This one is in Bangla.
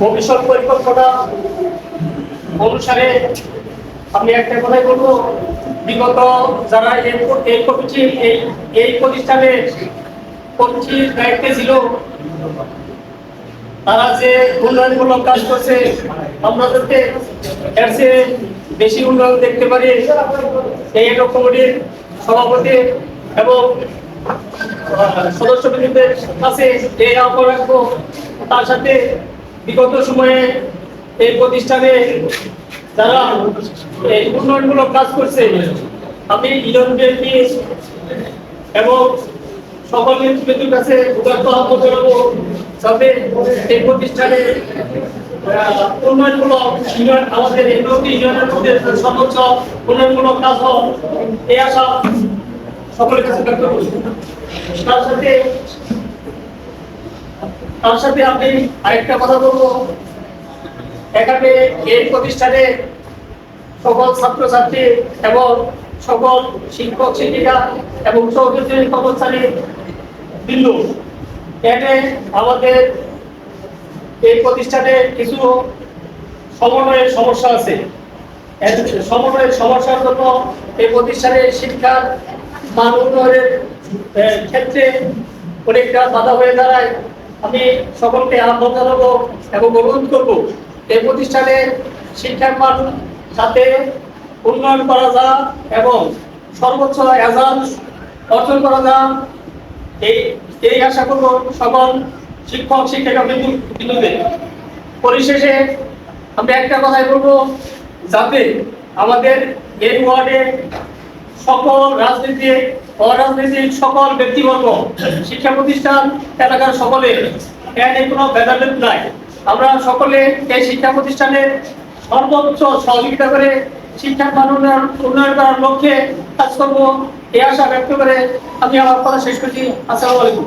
ভবিষ্যৎ পরিকল্পনা অনুসারে আমি একটা কথাই বলব। বিগত যারা এই কমিটি এই এই প্রতিষ্ঠানের কমিটির দায়িত্বে ছিল তারা যে উন্নয়নমূলক কাজ করছে আমরা যাতে এর চেয়ে বেশি উন্নয়ন দেখতে পারি এই একক কমিটির সভাপতি এবং সদস্যবৃন্দের কাছে এই আহ্বান তার সাথে বিগত সময়ে এই প্রতিষ্ঠানে যারা এই উন্নয়নমূলক কাজ করছে, আমি ইউনিয়ন এবং সকল নেতৃবৃন্দের কাছে উদার্ত আহ্বান জানাব যাতে এই প্রতিষ্ঠানে এই তার সাথে আরেকটা কথা বলব। এই প্রতিষ্ঠানে সকল ছাত্রছাত্রী এবং সকল শিক্ষক, শিক্ষিকা এবং সহযোগী কর্মচারী বিন্দু। এখানে আমাদের এই প্রতিষ্ঠানে কিছু সমন্বয়ের সমস্যা আছে। সমন্বয়ের সমস্যার জন্য এই প্রতিষ্ঠানের শিক্ষার মান উন্নয়নের ক্ষেত্রে অনেকটা বাধা হয়ে দাঁড়ায়। আমি সকলকে আহ্বান জানাব এবং অনুরোধ করব, এই প্রতিষ্ঠানে শিক্ষার মান যাতে উন্নয়ন করা যায় এবং সর্বোচ্চ এজাজ অর্জন করা যায়, এই এই আশা করব সকল শিক্ষক, শিক্ষিকা বিন্দু পরিশেষে আমি একটা কথাই বলব, যাতে আমাদের এই ওয়ার্ডে সকল রাজনীতিক অরাজনৈতিক সকল ব্যক্তিবর্গ শিক্ষা প্রতিষ্ঠান, এলাকার সকলে এখানে কোনো ভেদাভেদ নাই। আমরা সকলে এই শিক্ষা প্রতিষ্ঠানের সর্বোচ্চ সহযোগিতা করে শিক্ষার মান উন্নয়ন উন্নয়ন করার লক্ষ্যে কাজ করব, এই আশা ব্যক্ত করে আমি আমার কথা শেষ করছি। আসসালামু আলাইকুম।